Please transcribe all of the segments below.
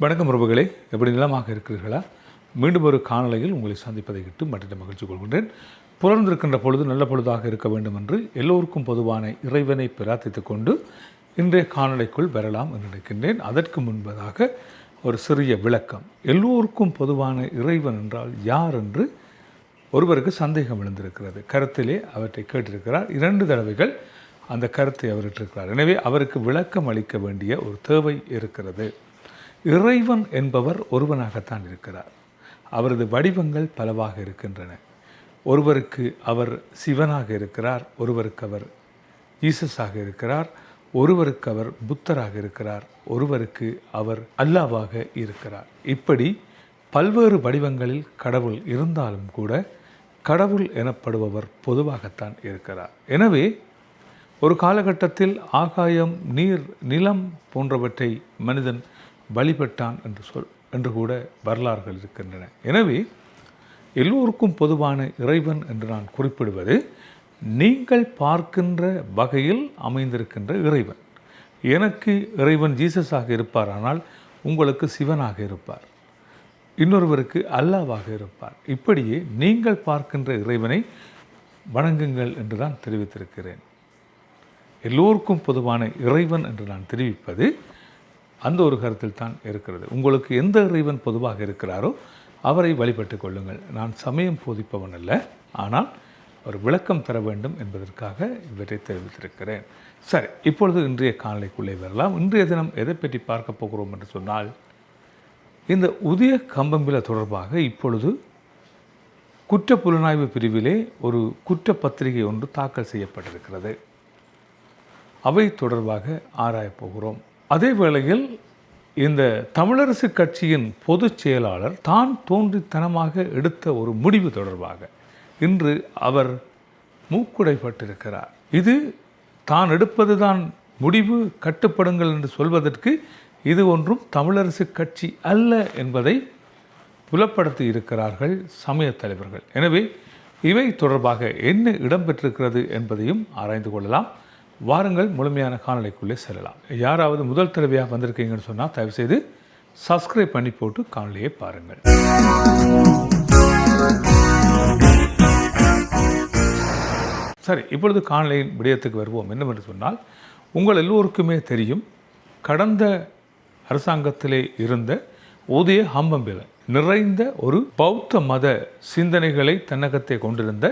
வணக்கம் உறவுகளே. எப்படி நிலமாக இருக்கிறீர்களா? மீண்டும் ஒரு காணொளியில் உங்களை சந்திப்பதை இட்டு மற்ற மகிழ்ச்சி கொள்கின்றேன். புலர்ந்திருக்கின்ற பொழுது நல்ல பொழுதாக இருக்க வேண்டும் என்று எல்லோருக்கும் பொதுவான இறைவனை பிரார்த்தித்துக் கொண்டு இன்றைய காணொளிக்குள் வரலாம் என்று நினைக்கின்றேன். அதற்கு முன்பதாக ஒரு சிறிய விளக்கம். எல்லோருக்கும் பொதுவான இறைவன் என்றால் யார் என்று ஒருவருக்கு சந்தேகம் எழுந்திருக்கிறது. கருத்திலே அவற்றை கேட்டிருக்கிறார். இரண்டு தடவைகள் அந்த கருத்தை அவரிட்டிருக்கிறார் எனவே அவருக்கு விளக்கம் அளிக்க வேண்டிய ஒரு தேவை இருக்கிறது. இறைவன் என்பவர் ஒருவனாகத்தான் இருக்கிறார். அவரது வடிவங்கள் பலவாக இருக்கின்றன. ஒருவருக்கு அவர் சிவனாக இருக்கிறார் ஒருவருக்கு அவர் ஈசஸாக இருக்கிறார் ஒருவருக்கு அவர் புத்தராக இருக்கிறார் ஒருவருக்கு அவர் அல்லாவாக இருக்கிறார். இப்படி பல்வேறு வடிவங்களில் கடவுள் இருந்தாலும் கூட கடவுள் எனப்படுபவர் பொதுவாகத்தான் இருக்கிறார். எனவே ஒரு காலகட்டத்தில் ஆகாயம் நீர் நிலம் போன்றவற்றை மனிதன் வழிபட்டான் என்று சொல் என்று கூட வரலாறுகள் இருக்கின்றன. எனவே எல்லோருக்கும் பொதுவான இறைவன் என்று நான் குறிப்பிடுவது நீங்கள் பார்க்கின்ற வகையில் அமைந்திருக்கின்ற இறைவன். எனக்கு இறைவன் ஜீசஸாக இருப்பார் ஆனால் உங்களுக்கு சிவனாக இருப்பார். இன்னொருவருக்கு அல்லாவாக இருப்பார். இப்படியே நீங்கள் பார்க்கின்ற இறைவனை வணங்குங்கள் என்று தான் தெரிவித்திருக்கிறேன். எல்லோருக்கும் பொதுவான இறைவன் என்று நான் தெரிவிப்பது அந்த ஒரு கருத்தில் தான் இருக்கிறது. உங்களுக்கு எந்த இறைவன் பொதுவாக இருக்கிறாரோ அவரை வழிபட்டு கொள்ளுங்கள். நான் சமயம் போதிப்பவன் அல்ல ஆனால் ஒரு விளக்கம் தர வேண்டும் என்பதற்காக இவற்றை தெரிவித்திருக்கிறேன். சரி இப்பொழுது இன்றைய காணொளிக்குள்ளே வரலாம். இன்றைய தினம் எதை பற்றி பார்க்க போகிறோம் என்று சொன்னால் இந்த உதய கம்பம்பில தொடர்பாக இப்பொழுது குற்ற புலனாய்வு பிரிவிலே ஒரு குற்ற பத்திரிகை ஒன்று தாக்கல் செய்யப்பட்டிருக்கிறது. அவை தொடர்பாக ஆராயப் போகிறோம். அதே வேளையில் இந்த தமிழரசு கட்சியின் பொதுச் செயலாளர் தான் தோன்றித்தனமாக எடுத்த ஒரு முடிவு தொடர்பாக இன்று அவர் மூக்குடைப்பட்டிருக்கிறார். இது தான் எடுப்பதுதான் முடிவு கட்டுப்படுங்கள் என்று சொல்வதற்கு இது ஒன்றும் தமிழரசு கட்சி அல்ல என்பதை புலப்படுத்தி இருக்கிறார்கள் சமய தலைவர்கள். எனவே இவை தொடர்பாக என்ன இடம்பெற்றிருக்கிறது என்பதையும் ஆராய்ந்து கொள்ளலாம். வாருங்கள் முழுமையான காணொலிக்குள்ளே செல்லலாம். யாராவது முதல் தடவையாக வந்திருக்கீங்கன்னு சொன்னால் தயவுசெய்து சப்ஸ்கிரைப் பண்ணி போட்டு காணொலியை பாருங்கள். சரி இப்பொழுது காணொலியின் விடயத்துக்கு வருவோம். என்னவென்று சொன்னால் உங்கள் எல்லோருக்குமே தெரியும் கடந்த அரசாங்கத்திலே இருந்த ஊதிய ஹம்பம்பில நிறைந்த ஒரு பௌத்த மத சிந்தனைகளை தன்னகத்தை கொண்டிருந்த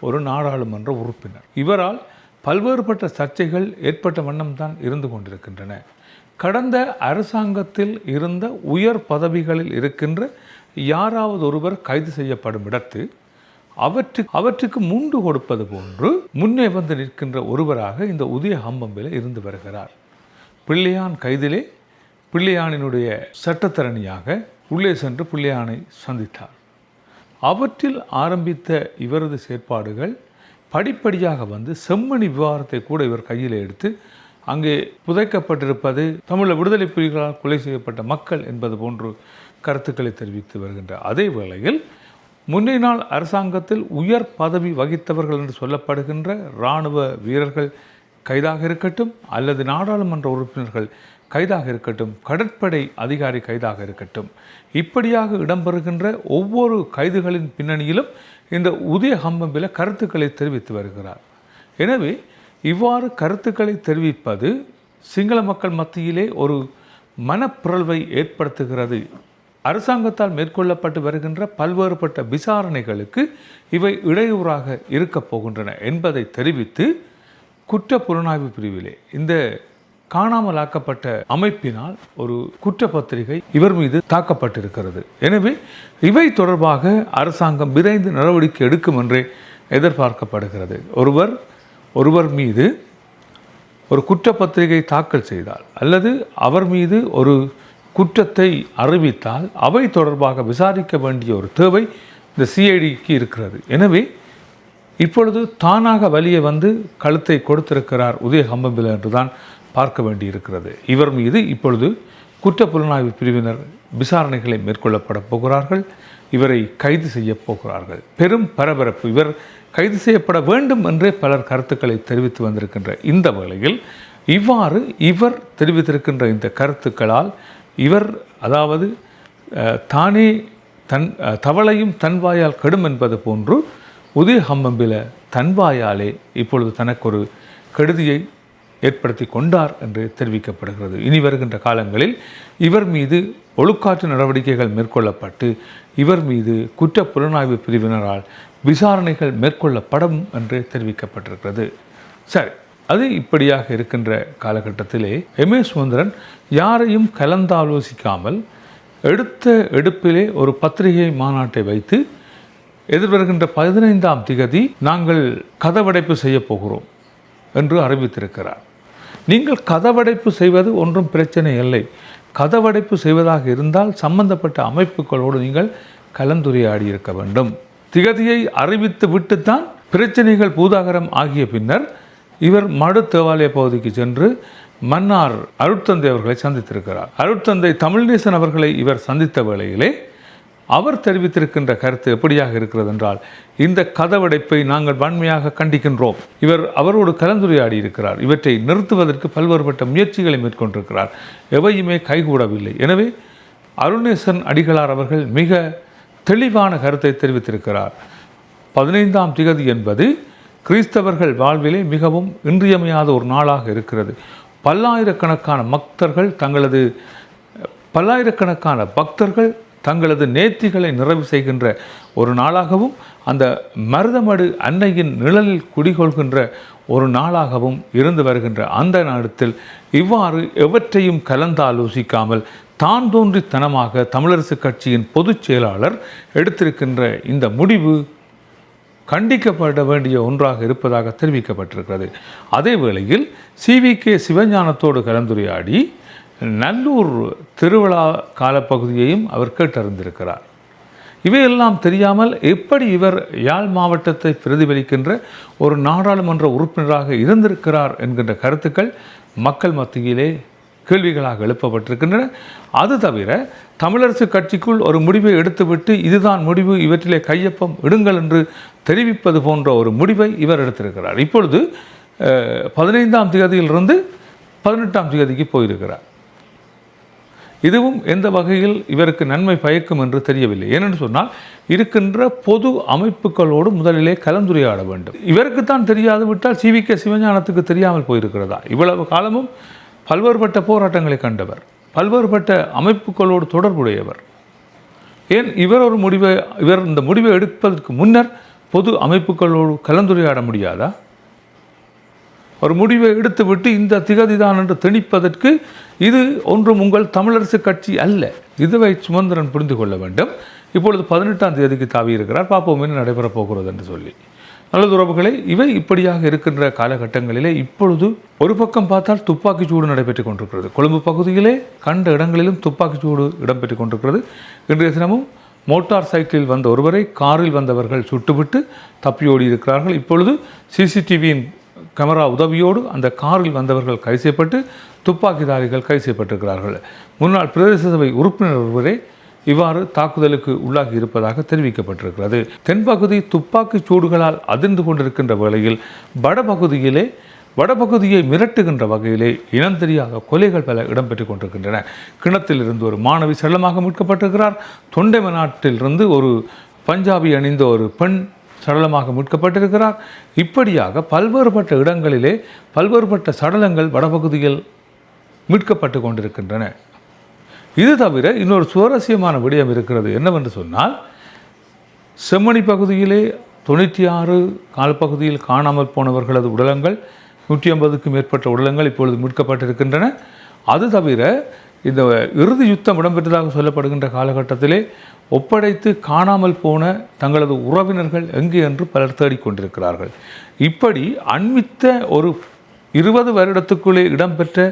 ஒரு நாடாளுமன்ற உறுப்பினர். இவரால் பல்வேறுபட்ட சர்ச்சைகள் ஏற்பட்ட வண்ணம்தான் இருந்து கொண்டிருக்கின்றன. கடந்த அரசாங்கத்தில் இருந்த உயர் பதவிகளில் இருக்கின்ற யாராவது ஒருவர் கைது செய்யப்படும் இடத்து அவற்று அவற்றுக்கு முண்டு கொடுப்பது போன்று முன்னே வந்து நிற்கின்ற ஒருவராக இந்த உதய ஹம்பம்பில் இருந்து வருகிறார். பிள்ளையான் கைதிலே பிள்ளையானினுடைய சட்டத்தரணியாக உள்ளே சென்று பிள்ளையானை சந்தித்தார். அவற்றில் ஆரம்பித்த இவரது செயற்பாடுகள் படிப்படியாக வந்து செம்மணி விவகாரத்தை கூட இவர் கையில் எடுத்து அங்கே புதைக்கப்பட்டிருப்பது தமிழ விடுதலை புலிகளால் கொலை செய்யப்பட்ட மக்கள் என்பது போன்று கருத்துக்களை தெரிவித்து வருகின்ற அதே வேளையில் முன்னைய நாள் அரசாங்கத்தில் உயர் பதவி வகித்தவர்கள் என்று சொல்லப்படுகின்ற இராணுவ வீரர்கள் கைதாக இருக்கட்டும் அல்லது நாடாளுமன்ற உறுப்பினர்கள் கைதாக இருக்கட்டும் கடற்படை அதிகாரி கைதாக இருக்கட்டும். இப்படியாக இடம்பெறுகின்ற ஒவ்வொரு கைதுகளின் பின்னணியிலும் இந்த உதய ஹம்பம்பில கருத்துக்களை தெரிவித்து வருகிறார். எனவே இவ்வாறு கருத்துக்களை தெரிவிப்பது சிங்கள மக்கள் மத்தியிலே ஒரு மனப்பிறழ்வை ஏற்படுத்துகிறது. அரசாங்கத்தால் மேற்கொள்ளப்பட்டு வருகின்ற பல்வேறுபட்ட விசாரணைகளுக்கு இவை இடையூறாக இருக்கப் போகின்றன என்பதை தெரிவித்து குற்ற புலனாய்வு பிரிவிலே இந்த காணாமல் ஆக்கப்பட்ட அமைப்பினால் ஒரு குற்றப்பத்திரிகை இவர் மீது தாக்கப்பட்டிருக்கிறது. எனவே இவை தொடர்பாக அரசாங்கம் விரைந்து நடவடிக்கை எடுக்கும் என்றே எதிர்பார்க்கப்படுகிறது. ஒருவர் ஒருவர் மீது ஒரு குற்றப்பத்திரிகை தாக்கல் செய்தால் அல்லது அவர் மீது ஒரு குற்றத்தை அறிவித்தால் அவை தொடர்பாக விசாரிக்க வேண்டிய ஒரு தேவை இந்த சிஐடிக்கு இருக்கிறது. எனவே இப்பொழுது தானாக வழியே வந்து கழுத்தை கொடுத்திருக்கிறார் உதய ஹம்பம்பில் என்றுதான் பார்க்க வேண்டியிருக்கிறது. இவர் மீது இப்பொழுது குற்ற புலனாய்வு பிரிவினர் விசாரணைகளை மேற்கொள்ளப்பட போகிறார்கள். இவரை கைது செய்ய போகிறார்கள். பெரும் பரபரப்பு. இவர் கைது செய்யப்பட வேண்டும் என்றே பலர் கருத்துக்களை தெரிவித்து வந்திருக்கின்ற இந்த வேளையில் இவ்வாறு இவர் தெரிவித்திருக்கின்ற இந்த கருத்துக்களால் இவர் அதாவது தானே தன் தவளையும் தன்வாயால் கெடும் என்பது போன்று உதய ஹம்பம்பில தன்வாயாலே இப்பொழுது தனக்கொரு கெடுதியை ஏற்படுத்தி கொண்டார் என்று தெரிவிக்கப்படுகிறது. இனி வருகின்ற காலங்களில் இவர் மீது ஒழுக்காற்று நடவடிக்கைகள் மேற்கொள்ளப்பட்டு இவர் மீது குற்ற புலனாய்வு பிரிவினரால் விசாரணைகள் மேற்கொள்ளப்படும் என்று தெரிவிக்கப்பட்டிருக்கிறது. சரி அது இப்படியாக இருக்கின்ற காலகட்டத்திலே எம் ஏ சுதந்திரன் யாரையும் கலந்தாலோசிக்காமல் எடுத்த எடுப்பிலே ஒரு பத்திரிகை மாநாட்டை வைத்து எதிர்வருகின்ற பதினைந்தாம் திகதி நாங்கள் கதவடைப்பு செய்யப் போகிறோம் என்று அறிவித்திருக்கிறார். நீங்கள் கதவடைப்பு செய்வது ஒன்றும் பிரச்சனை இல்லை. கதவடைப்பு செய்வதாக இருந்தால் சம்பந்தப்பட்ட அமைப்புகளோடு நீங்கள் கலந்துரையாடி இருக்க வேண்டும். திகதியை அறிவித்து விட்டுத்தான் பிரச்சனைகள் பூதாகரம் ஆகிய பின்னர் இவர் மடு தேவாலய பகுதிக்கு சென்று மன்னார் அருட்தந்தை அவர்களை சந்தித்திருக்கிறார். அருட்தந்தை தமிழ்நேசன் அவர்களை இவர் சந்தித்த வேளையிலே அவர் தெரிவித்திருக்கின்ற கருத்து எப்படியாக இருக்கிறது என்றால் இந்த கதவடைப்பை நாங்கள் வன்மையாக கண்டிக்கின்றோம். இவர் அவரோடு கலந்துரையாடி இருக்கிறார். இவற்றை நிறுத்துவதற்கு பல்வேறுபட்ட முயற்சிகளை மேற்கொண்டிருக்கிறார். எவையுமே கைகூடவில்லை. எனவே அருணேசன் அடிகளார் அவர்கள் மிக தெளிவான கருத்தை தெரிவித்திருக்கிறார். பதினைந்தாம் திகதி என்பது கிறிஸ்தவர்கள் வாழ்விலே மிகவும் இன்றியமையாத ஒரு நாளாக இருக்கிறது. பல்லாயிரக்கணக்கான பக்தர்கள் தங்களது பல்லாயிரக்கணக்கான பக்தர்கள் தங்களது நேர்த்திகளை நிறைவு செய்கின்ற ஒரு நாளாகவும் அந்த மருதமடு அன்னையின் நிழலில் குடிகொள்கின்ற ஒரு நாளாகவும் இருந்து வருகின்ற அந்த நாடத்தில் இவ்வாறு எவற்றையும் கலந்தாலோசிக்காமல் தான் தோன்றித்தனமாக தமிழரசு கட்சியின் பொதுச் செயலாளர் எடுத்திருக்கின்ற இந்த முடிவு கண்டிக்கப்பட வேண்டிய ஒன்றாக இருப்பதாக தெரிவிக்கப்பட்டிருக்கிறது. அதே வேளையில் சி விகே சிவஞானத்தோடு கலந்துரையாடி நல்லூர் திருவிழா காலப்பகுதியையும் அவர் கேட்டறிந்திருக்கிறார். இவையெல்லாம் தெரியாமல் எப்படி இவர் யாழ் மாவட்டத்தை பிரதிபலிக்கின்ற ஒரு நாடாளுமன்ற உறுப்பினராக இருந்திருக்கிறார் என்கின்ற கருத்துக்கள் மக்கள் மத்தியிலே கேள்விகளாக எழுப்பப்பட்டிருக்கின்றன. அது தவிர தமிழரசு கட்சிக்குள் ஒரு முடிவை எடுத்துவிட்டு இதுதான் முடிவு இவற்றிலே கையொப்பம் இடுங்கள் என்று தெரிவிப்பது போன்ற ஒரு முடிவை இவர் எடுத்திருக்கிறார். இப்பொழுது பதினைந்தாம் தேதியிலிருந்து பதினெட்டாம் தேதிக்கு போயிருக்கிறார். இதுவும் எந்த வகையில் இவருக்கு நன்மை பயக்கும் என்று தெரியவில்லை. ஏனென்று சொன்னால் இருக்கின்ற பொது அமைப்புகளோடு முதலிலே கலந்துரையாட வேண்டும். இவருக்குத்தான் தெரியாது விட்டால் சிவிகே சிவஞானத்துக்கு தெரியாமல் போயிருக்கிறதா? இவ்வளவு காலமும் பல்வேறுபட்ட போராட்டங்களை கண்டவர். பல்வேறுபட்ட அமைப்புகளோடு தொடர்புடையவர். ஏன் இவர் ஒரு முடிவை இவர் இந்த முடிவை எடுப்பதற்கு முன்னர் பொது அமைப்புகளோடு கலந்துரையாட முடியாதா? ஒரு முடிவை எடுத்துவிட்டு இந்த திகதிதான் என்று திணிப்பதற்கு இது ஒன்றும் உங்கள் தமிழரசு கட்சி அல்ல. இதுவை சுமந்திரன் புரிந்து கொள்ள வேண்டும். இப்பொழுது பதினெட்டாம் தேதிக்கு தாவி இருக்கிறார். பார்ப்போம் என்ன நடைபெறப் போகிறது என்று சொல்லி. நல்லது உறவுகளை இவை இப்படியாக இருக்கின்ற காலகட்டங்களிலே இப்பொழுது ஒரு பக்கம் பார்த்தால் துப்பாக்கிச் சூடு நடைபெற்றுக் கொண்டிருக்கிறது. கொழும்பு பகுதியிலே கண்ட இடங்களிலும் துப்பாக்கிச் சூடு இடம்பெற்றுக் கொண்டிருக்கிறது. இன்றைய தினமும் மோட்டார் சைக்கிளில் வந்த ஒருவரை காரில் வந்தவர்கள் சுட்டுவிட்டு தப்பியோடி இருக்கிறார்கள். இப்பொழுது சிசிடிவியின் கேமரா உதவியோடு அந்த காரில் வந்தவர்கள் கைது செய்யப்பட்டு துப்பாக்கிதாரிகள் கைது செய்யப்பட்டிருக்கிறார்கள். முன்னாள் பிரதேச சபை உறுப்பினர் ஒருவரே இவ்வாறு தாக்குதலுக்கு உள்ளாகி இருப்பதாக தெரிவிக்கப்பட்டிருக்கிறது. தென்பகுதி துப்பாக்கிச் சூடுகளால் அதிர்ந்து கொண்டிருக்கின்ற வேளையில் வடபகுதியிலே வடபகுதியை மிரட்டுகின்ற வகையிலே இனம் தெரியாத கொலைகள் பல இடம்பெற்றுக் கொண்டிருக்கின்றன. கிணத்தில் இருந்து ஒரு மாணவி செல்லமாக மீட்கப்பட்டிருக்கிறார். தொண்டை நாட்டிலிருந்து ஒரு பஞ்சாபி அணிந்த ஒரு பெண் சடலமாக மீட்கப்பட்டிருக்கிறார். இப்படியாக பல்வேறுபட்ட இடங்களிலே பல்வேறுபட்ட சடலங்கள் வடபகுதியில் மீட்கப்பட்டு கொண்டிருக்கின்றன. இது தவிர இன்னொரு சுவாரஸ்யமான விடயம் இருக்கிறது என்னவென்று சொன்னால் செம்மணி பகுதியிலே தொண்ணூற்றி ஆறு கால்பகுதியில் காணாமல் போனவர்களது உடலங்கள் நூற்றி ஐம்பதுக்கும் மேற்பட்ட உடலங்கள் இப்பொழுது மீட்கப்பட்டிருக்கின்றன. அது தவிர இந்த இறுதி யுத்தம் இடம்பெற்றதாக சொல்லப்படுகின்ற காலகட்டத்திலே ஒப்படைத்து காணாமல் போன தங்களது உறவினர்கள் எங்கே என்று பலர் தேடிக்கொண்டிருக்கிறார்கள். இப்படி அண்மித்த ஒரு இருபது வருடத்துக்குள்ளே இடம்பெற்ற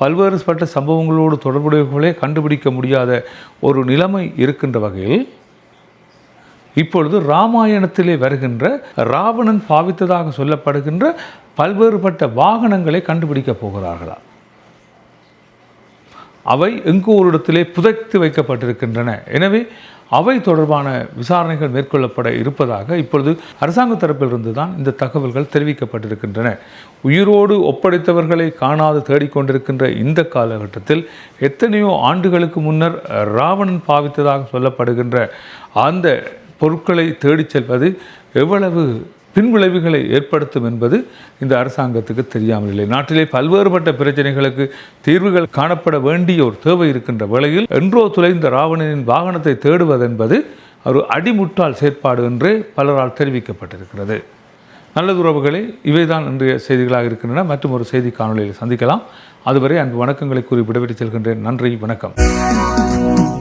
பல்வேறுபட்ட சம்பவங்களோடு தொடர்புடையவர்களே கண்டுபிடிக்க முடியாத ஒரு நிலைமை இருக்கின்ற வகையில் இப்பொழுது ராமாயணத்திலே வருகின்ற ராவணன் பாவித்ததாக சொல்லப்படுகின்ற பல்வேறுபட்ட வாகனங்களை கண்டுபிடிக்கப் போகிறார்களா? அவை எங்கோ ஒரு இடத்திலே புதைத்து வைக்கப்பட்டிருக்கின்றன. எனவே அவை தொடர்பான விசாரணைகள் மேற்கொள்ளப்பட இருப்பதாக இப்பொழுது அரசாங்க தரப்பிலிருந்து தான் இந்த தகவல்கள் தெரிவிக்கப்பட்டிருக்கின்றன. உயிரோடு ஒப்படைத்தவர்களை காணாது தேடிக்கொண்டிருக்கின்ற இந்த காலகட்டத்தில் எத்தனையோ ஆண்டுகளுக்கு முன்னர் ராவணன் பாவித்ததாக சொல்லப்படுகின்ற அந்த பொருட்களை தேடிச் செல்வது எவ்வளவு பின்விளைவுகளை ஏற்படுத்தும் என்பது இந்த அரசாங்கத்துக்கு தெரியாமல் இல்லை. நாட்டிலே பல்வேறுபட்ட பிரச்சனைகளுக்கு தீர்வுகள் காணப்பட வேண்டிய ஒரு தேவை இருக்கின்ற வேளையில் என்றோ துளைந்த ராவணனின் வாகனத்தை தேடுவதென்பது ஒரு அடிமுட்டால் செயற்பாடு என்று பலரால் தெரிவிக்கப்பட்டிருக்கிறது. நல்லது உறவுகளே இவைதான் இன்றைய செய்திகளாக இருக்கின்றன. மற்றும் ஒரு செய்தி காணொலியில் சந்திக்கலாம். அதுவரை அன்பு வணக்கங்களை கூறி விடைபெற்று செல்கின்றேன். நன்றி வணக்கம்.